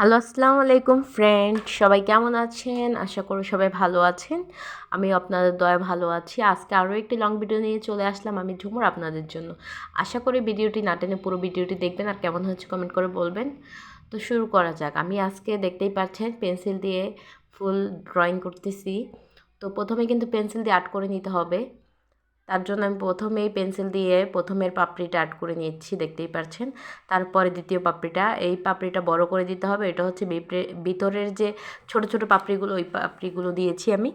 Hello, আসসালামু আলাইকুম friend সবাই কেমন আছেন? আশা করি সবাই ভালো আছেন। আমি আপনাদের দয়া ভালো আছি। আজকে আরও একটি লং ভিডিও নিয়ে চলে আসলাম আমি ঝুমুর আপনাদের জন্য। আশা করি ভিডিওটি না টেনে পুরো ভিডিওটি দেখবেন আর কেমন হচ্ছে কমেন্ট করে বলবেন। তো শুরু করা যাক। আমি আজকে দেখতেই পাচ্ছেন পেন্সিল দিয়ে ফুল ড্রয়িং করতেছি। তো প্রথমে কিন্তু পেন্সিল দিয়ে আর্ট করে নিতে হবে। তার জন্য আমি প্রথমেই পেন্সিল দিয়ে প্রথমের পাপড়িটা আর্ট করে নিচ্ছি দেখতেই পাচ্ছেন তারপরে দ্বিতীয় পাপড়িটা, এই পাপড়িটা বড় করে দিতে হবে। এটা হচ্ছে ভিতরের যে ছোট ছোট পাপড়িগুলো, ওই পাপড়িগুলো দিয়েছি আমি।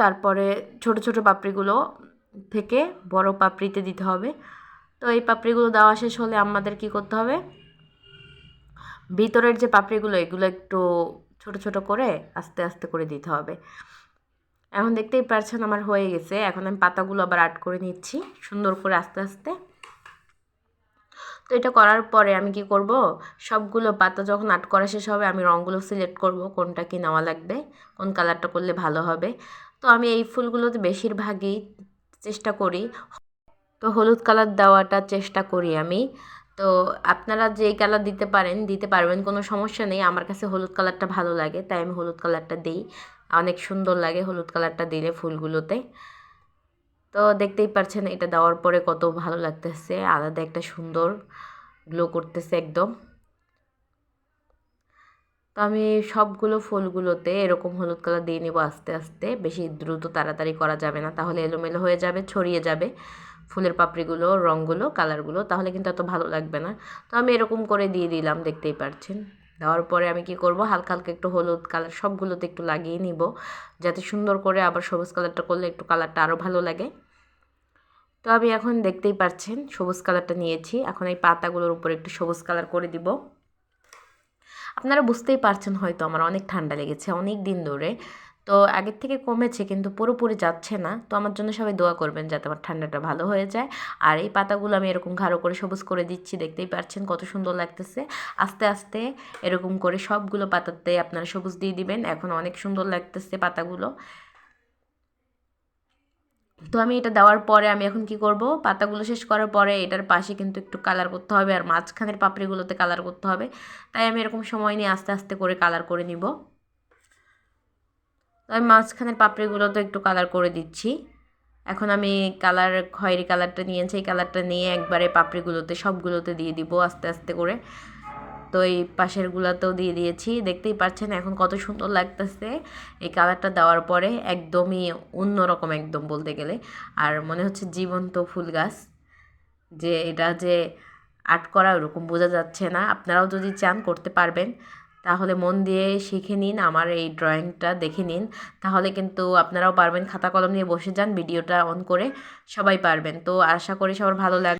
তারপরে ছোট ছোট পাপড়িগুলো থেকে বড় পাপড়িতে দিতে হবে। তো এই পাপড়িগুলো দেওয়া শেষ হলে আমাদের কি করতে হবে? ভিতরের যে পাপড়িগুলো, এগুলো একটু ছোট ছোট করে আস্তে আস্তে করে দিতে হবে। এখন দেখতেই পারছেন আমার হয়ে গেছে। এখন আমি পাতাগুলো আবার আর্ট করে নিচ্ছি, সুন্দর করে আস্তে আস্তে। তো এটা করার পরে আমি কি করব? সবগুলো পাতা যখন আর্ট করা শেষ হবে, আমি রঙগুলো সিলেক্ট করব কোনটা কি নেওয়া লাগবে, কোন কালারটা করলে ভালো হবে। তো আমি এই ফুলগুলোতে বেশিরভাগই চেষ্টা করি। তো হলুদ কালার দেওয়াটা চেষ্টা করি আমি। তো আপনারা যেই কালার দিতে পারেন, দিতে পারবেন, কোনো সমস্যা নেই। আমার কাছে হলুদ কালারটা ভালো লাগে, তাই আমি হলুদ কালারটা দিই। অনেক সুন্দর লাগে হলুদ কালারটা দিলে ফুলগুলোতে। তো দেখতেই পাচ্ছেন এটা দেওয়ার পরে কত ভালো লাগতেছে, আলাদা একটা সুন্দর গ্লো করতেছে একদম। তো আমি সবগুলো ফুলগুলোতে এরকম হলুদ কালার দিয়ে নেব আস্তে আস্তে, বেশি দ্রুত তাড়াতাড়ি করা যাবে না, তাহলে এলোমেলো হয়ে যাবে, ছড়িয়ে যাবে ফুলের পাপড়িগুলো, রঙগুলো, কালারগুলো, তাহলে কিন্তু এত ভালো লাগবে না। তো আমি এরকম করে দিয়ে দিলাম, দেখতেই পাচ্ছেন দেওয়ার পরে আমি কি করব? হালকা হালকা একটু হলুদ কালার সবগুলোতে একটু লাগিয়ে নিব। যাতে সুন্দর করে আবার সবুজ কালারটা করলে একটু কালারটা আরও ভালো লাগে। তো আমি এখন দেখতেই পাচ্ছেন সবুজ কালারটা নিয়েছি। এখন এই পাতাগুলোর উপর একটু সবুজ কালার করে দিব। আপনারা বুঝতেই পারছেন হয়তো আমার অনেক ঠান্ডা লেগেছে। অনেক দিন ধরে তো আগের থেকে কমেছে কিন্তু পুরোপুরি যাচ্ছে না। তো আমার জন্য সবাই দোয়া করবেন যাতে আমার ঠান্ডাটা ভালো হয়ে যায়। আর এই পাতাগুলো আমি এরকম ঘাড়ো করে সবুজ করে দিচ্ছি, দেখতেই পাচ্ছেন কত সুন্দর লাগতেছে। আস্তে আস্তে এরকম করে সবগুলো পাতাতে আপনারা সবুজ দিয়ে দিবেন। এখন অনেক সুন্দর লাগতেছে পাতাগুলো। তো আমি এটা দেওয়ার পরে আমি এখন কি করব? পাতাগুলো শেষ করার পরে এটার পাশে কিন্তু একটু কালার করতে হবে। আর মাঝখানের পাপড়িগুলোতে কালার করতে হবে। তাই আমি এরকম সময় নিয়ে আস্তে আস্তে করে কালার করে নিব। আমি মাঝখানের পাপড়িগুলো তো একটু কালার করে দিচ্ছি। এখন আমি কালার খয়েরি কালারটা নিয়েছি, এই কালারটা নিয়ে একবারে পাপড়িগুলোতে, সবগুলোতে দিয়ে দিব আস্তে আস্তে করে। তো এই পাশেরগুলোতেও দিয়ে দিয়েছি, দেখতেই পাচ্ছেন এখন কত সুন্দর লাগতেছে। এই কালারটা দেওয়ার পরে একদমই অন্যরকম একদম বলতে গেলে। আর মনে হচ্ছে জীবন্ত ফুল গাছ। যে এটা যে আর্ট করা ওরকম বোঝা যাচ্ছে না। আপনারাও যদি চান করতে পারবেন। তাহলে মন দিয়ে শিখে নিন, আমার এই ড্রয়িংটা দেখে নিন। তাহলে কিন্তু আপনারাও পারবেন খাতা কলম নিয়ে বসে যান, ভিডিওটা অন করে সবাই পারবেন। তো আশা করি সবার ভালো লাগবে।